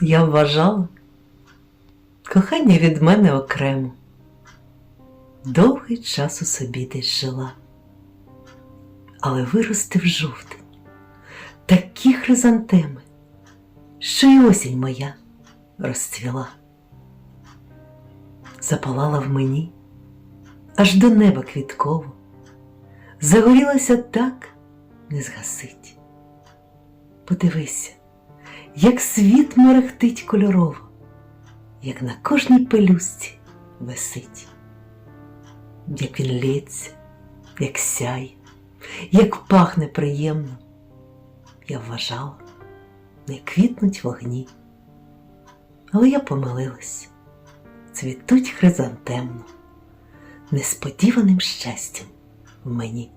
Я вважала кохання від мене окремо. Довгий час у собі десь жила, але виростив жовтень такі хризантеми, що й осінь моя розцвіла. Запалала в мені аж до неба квітково, загорілася так не згасить. Подивися, як світ мерехтить кольорово, як на кожній пелюстці висить, як він лється, як сяє, як пахне приємно. Я вважала, не квітнуть вогні. Але я помилилась, цвітуть хризантемно, несподіваним щастям в мені.